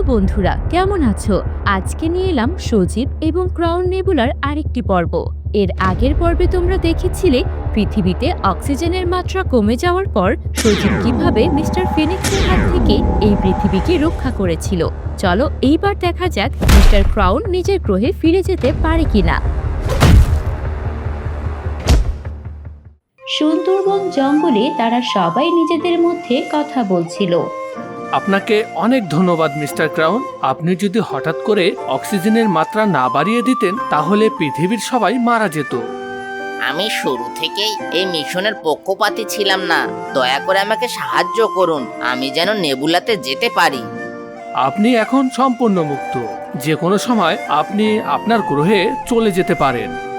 Hello বন্ধুরা, কেমন আছো? আজকে নিয়ে এলাম সজীব এবং ক্রাউন নেবুলার আরেকটি পর্ব। এর আগের পর্বে তোমরা দেখেছিলে পৃথিবীতে অক্সিজেনের মাত্রা কমে যাওয়ার পর সজীব কীভাবে মিস্টার ফিনিক্সের হাত থেকে এই পৃথিবীকে রক্ষা করেছিল। চলো এইবার দেখা যাক মিস্টার ক্রাউন নিজের গ্রহে ফিরে যেতে পারে কিনা। সুন্দরবন জঙ্গলে তারা সবাই নিজেদের মধ্যে কথা বলছিল। আপনাকে অনেক ধন্যবাদ মিস্টার ক্রাউন। আপনি যদি হঠাৎ করে অক্সিজেনের মাত্রা না বাড়িয়ে দিতেন তাহলে পৃথিবীর সবাই মারা যেত। আমি শুরু থেকেই এই মিশনের পক্ষপাতী ছিলাম না। দয়া করে আমাকে সাহায্য করুন। আমি যেন নেবুলাতে যেতে পারি। আপনি এখন সম্পূর্ণ মুক্ত। যে কোনো সময় আপনি আপনার গ্রহে চলে যেতে পারেন।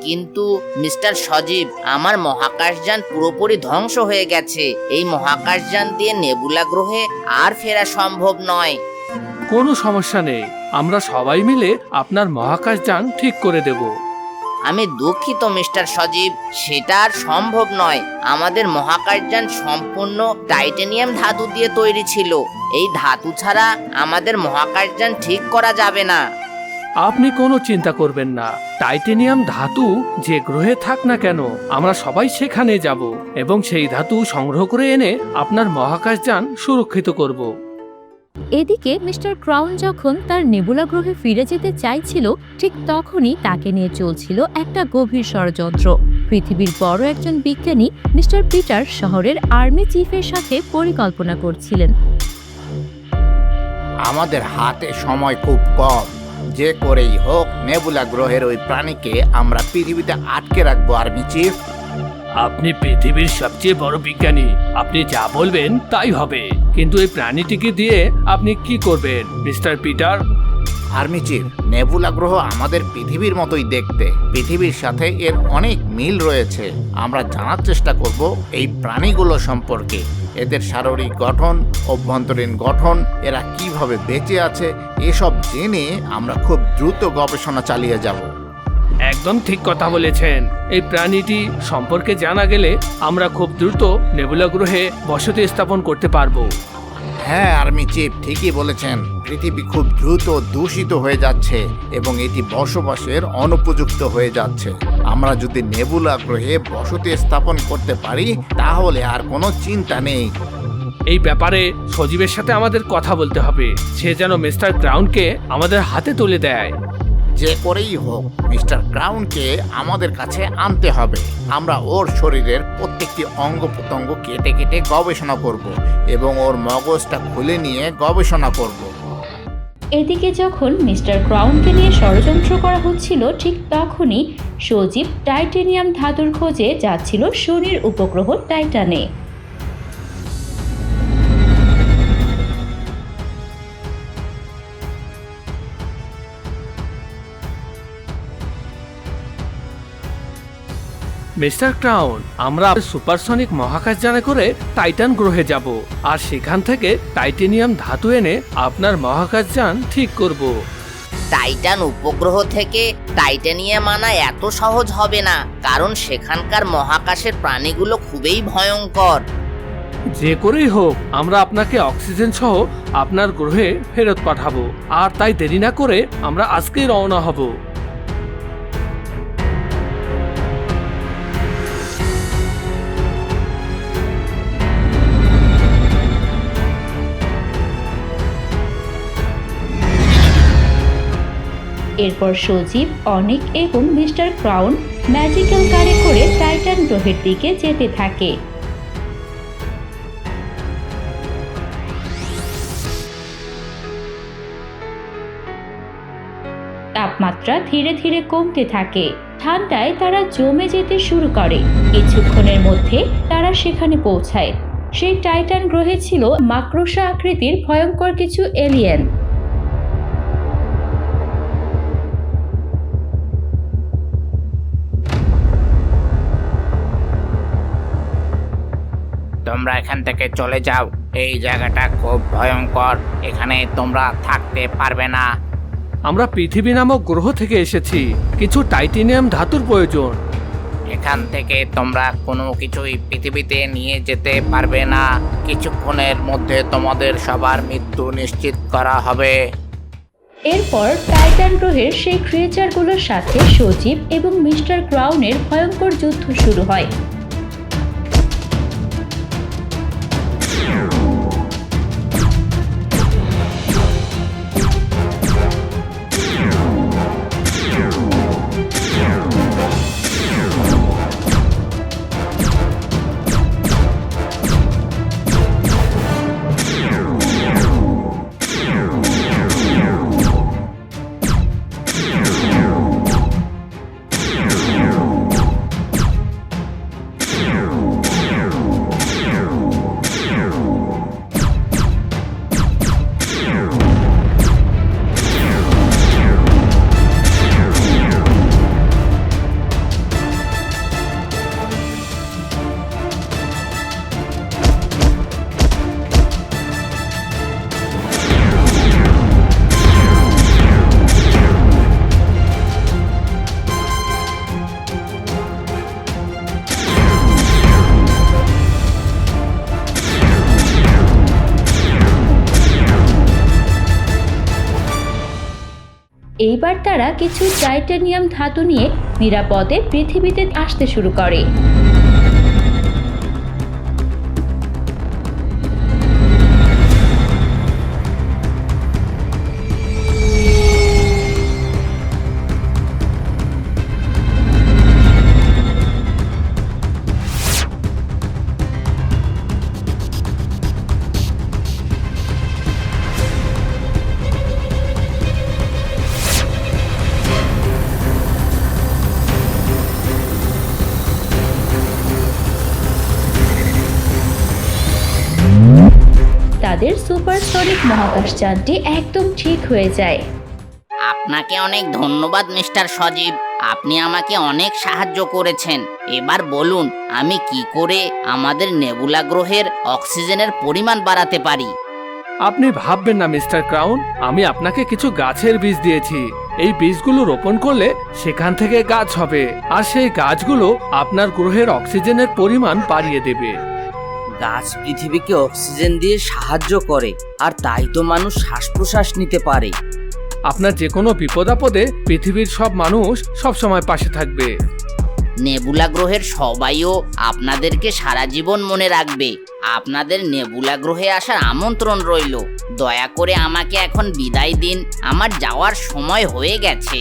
কিন্তু মিস্টার সজীব আমার মহাকাশযান পুরোপুরি ধ্বংস হয়ে গেছে। এই মহাকাশযান দিয়ে নেবুলা গ্রহে আর ফেরা সম্ভব নয়। কোনো সমস্যা নেই। আমরা সবাই মিলে আপনার মহাকাশযান ঠিক করে দেব। আমি দুঃখিত মিস্টার সজীব। সেটা আর সম্ভব নয়। আমাদের মহাকাশযান সম্পূর্ণ টাইটেনিয়াম ধাতু দিয়ে তৈরি ছিল। এই ধাতু ছাড়া আমাদের মহাকাশযান ঠিক করা যাবে না। আপনি কোনো চিন্তা করবেন না। টাইটেনিয়াম ধাতু যে গ্রহে থাক না কেন আমরা সবাই সেখানে যাব এবং সেই ধাতু সংগ্রহ করে এনে আপনার মহাকাশযান সুরক্ষিত করব। এদিকে মিস্টার ক্রাউন যখন তার নেবুলা গ্রহে ফিরে যেতে চাইছিল ঠিক তখনই তাকে নিয়ে চলছিল একটা গভীর ষড়যন্ত্র। পৃথিবীর বড় একজন বিজ্ঞানী মিস্টার পিটার শহরের আর্মি চিফের সাথে পরিকল্পনা করছিলেন। আমাদের হাতে সময় খুব কম। যে করেই হোক নেবুলা গ্রহের ওই প্রাণীকে আমরা পৃথিবীতে আটকে রাখব আর্মি চিফ। আপনি পৃথিবীর সবচেয়ে বড় বিজ্ঞানী। আপনি যা বলবেন তাই হবে। কিন্তু এই প্রাণীটিকে দিয়ে আপনি কি করবেন mister Peter? Army chief Nebula গ্রহ আমাদের পৃথিবীর মতোই দেখতে। পৃথিবীর সাথে এর অনেক মিল রয়েছে। আমরা জানার চেষ্টা করব এই প্রাণীগুলো সম্পর্কে। এদের শারীরিক গঠন অভ্যন্তরীণ গঠন এরা কীভাবে বেঁচে আছে এসব জেনে আমরা খুব দ্রুত গবেষণা চালিয়ে যাব। একদম ঠিক কথা বলেছেন। এই প্রাণীটি সম্পর্কে জানা গেলে আমরা খুব দ্রুত নেবুলা গ্রহে বসতি স্থাপন করতে পারব। হ্যাঁ আর্মি চিফ ঠিকই বলেছেন। পৃথিবী খুব দ্রুত দূষিত হয়ে যাচ্ছে এবং এটি বসবাসের অনুপযুক্ত হয়ে যাচ্ছে। আমরা যদি নেবুলা গ্রহে বসতি স্থাপন করতে পারি তাহলে আর কোনো চিন্তা নেই। এই ব্যাপারে সজীবের সাথে আমাদের কথা বলতে হবে। সে যেন মিস্টার গ্রাউন্ডকে আমাদের হাতে তুলে দেয়। যে করেই হোক মিস্টার ক্রাউনকে আমাদের কাছে আনতে হবে। আমরা ওর শরীরের প্রত্যেকটি অঙ্গ প্রত্যঙ্গ কেটে কেটে গবেষণা করব এবং ওর মগজটা খুলে নিয়ে গবেষণা করব। এদিকে যখন মিস্টার ক্রাউনকে নিয়ে ষড়যন্ত্র করা হচ্ছিল, ঠিক তখনই সজীব টাইটেনিয়াম ধাতুর খোঁজে যাচ্ছিল শনির উপগ্রহ টাইটানে। মিস্টার ক্রাউন আমরা সুপারসনিক মহাকাশযানে করে টাইটান গ্রহে যাব আর সেখান থেকে টাইটেনিয়াম ধাতু এনে আপনার মহাকাশযান ঠিক করব। টাইটান উপগ্রহ থেকে টাইটানিয়াম আনা এত সহজ হবে না কারণ সেখানকার মহাকাশের প্রাণীগুলো খুবই ভয়ঙ্কর। যে করেই হোক আমরা আপনাকে অক্সিজেন সহ আপনার গ্রহে ফেরত পাঠাবো আর তাই দেরি না করে আমরা আজকেই রওনা হব। এরপর সজীব, অনেক এবং মিস্টার ক্রাউন ম্যাজিক্যাল কারে করে টাইটান গ্রহের দিকে যেতে থাকে। তাপমাত্রা ধীরে ধীরে কমতে থাকে। ঠান্ডায় তারা জমে যেতে শুরু করে। কিছুক্ষণের মধ্যে তারা সেখানে পৌঁছায়। সেই টাইটান গ্রহে ছিল মাকড়সা আকৃতির ভয়ঙ্কর কিছু এলিয়েন তোমরা এখান থেকে চলে যাও। এই জায়গাটা খুব ভয়ঙ্কর। এখানে তোমরা থাকতে পারবে না। আমরা পৃথিবী নামক গ্রহ থেকে এসেছি। কিছু টাইটেনিয়াম ধাতুর প্রয়োজন। এখান থেকে তোমরা কোনো কিছুই পৃথিবীতে নিয়ে যেতে পারবে না। কিছুক্ষণের মধ্যে তোমাদের সবার মৃত্যু নিশ্চিত করা হবে। এরপর টাইটান গ্রহের সেই ক্রিয়েচারগুলোর সাথে সজীব এবং মিস্টার ক্রাউনের ভয়ঙ্কর যুদ্ধ শুরু হয়। এইবার তারা কিছু টাইটানিয়াম ধাতু নিয়ে নিরাপদে পৃথিবীতে আসতে শুরু করে। তাদের সুপারসনিক মহাকাশযানটি একদম ঠিক হয়ে যায়। আপনাকে অনেক ধন্যবাদ মিস্টার সজীব। আপনি আমাকে অনেক সাহায্য করেছেন। এবার বলুন আমি কি করে আমাদের নেবুলা গ্রহের অক্সিজেনের পরিমাণ বাড়াতে পারি? আপনি ভাববেন না মিস্টার ক্রাউন। আমি আপনাকে কিছু গাছের বীজ দিয়েছি। এই বীজগুলো রোপণ করলে সেখান থেকে গাছ হবে। আর সেই গাছগুলো আপনার গ্রহের অক্সিজেনের পরিমাণ বাড়িয়ে দেবে। গাছ পৃথিবীকে অক্সিজেন দিয়ে সাহায্য করে আর তাই তো মানুষ শ্বাস প্রশ্বাস নিতে পারে। আপনার যে কোনো বিপদ আপদে পৃথিবীর সব মানুষ সব সময় পাশে থাকবে। নেবুলা গ্রহের সবাইও আপনাদেরকে সারা জীবন মনে রাখবে আপনাদের নেবুলা গ্রহে আসার আমন্ত্রণ রইল। দয়া করে আমাকে এখন বিদায় দিন আমার যাওয়ার সময় হয়ে গেছে।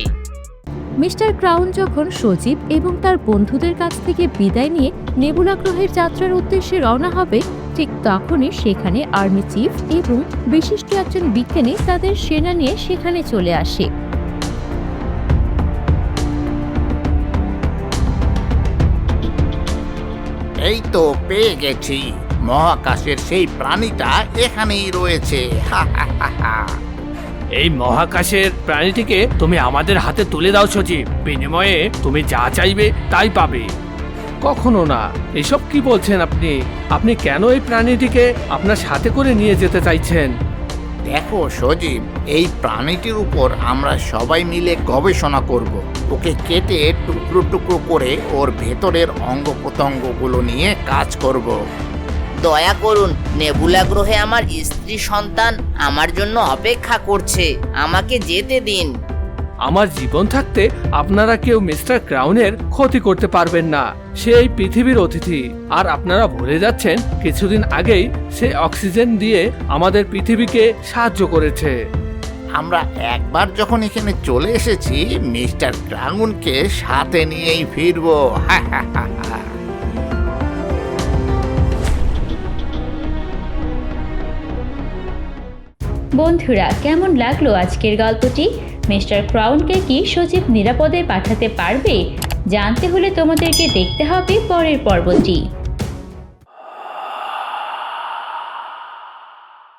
মিস্টার ক্রাউন যখন সজীব এবং তার বন্ধুদের কাছ থেকে বিদায় নিয়ে নেবুলা গ্রহের যাত্রার উদ্দেশ্যে রওনা হবে, ঠিক তখনই সেখানে আর্মি চিফ এবং বিশিষ্ট একজন বিজ্ঞানী তাদের সেনা নিয়ে সেখানে চলে আসে। এই তো পেয়ে গেছি। মহাকাশের সেই প্রাণীটা এখানেই রয়েছে। হা হা হা এই মহাকাশের প্রাণীটিকে তুমি আমাদের হাতে তুলে দাও সচিব বিনিময়ে তুমি যা চাইবে তাই পাবে। কখনো না। এসব কি বলছেন আপনি? আপনি কেন এই প্রাণীটিকে আপনার সাথে করে নিয়ে যেতে চাইছেন? দেখো, সজীব, এই প্রাণীটির উপর আমরা সবাই মিলে গবেষণা করব। ওকে কেটে টুকরো টুকরো করে ওর ভেতরের অঙ্গ প্রত্যঙ্গগুলো নিয়ে কাজ করব। দয়া করুন নেবুলা গ্রহে আমার স্ত্রী সন্তান আমার জন্য অপেক্ষা করছে। আমাকে যেতে দিন। আমার জীবন থাকতে আপনারা কেউ মিস্টার ক্রাউনের ক্ষতি করতে পারবেন না। সে এই পৃথিবীর অতিথি। আর আপনারা ভুলে যাচ্ছেন কিছুদিন আগেই সে অক্সিজেন দিয়ে আমাদের পৃথিবীকে সাহায্য করেছে। আমরা একবার যখন এখানে চলে এসেছি মিস্টার ড্রাগনকে সাথে নিয়েই ফিরবো। হা হা হা। বন্ধুরা, কেমন লাগল আজকের গল্পটি? মিস্টার ক্রাউনকে কি সচিব নিরাপদে পাঠাতে পারবে? জানতে হলে তোমাদেরকে দেখতে হবে পরের পর্বটি।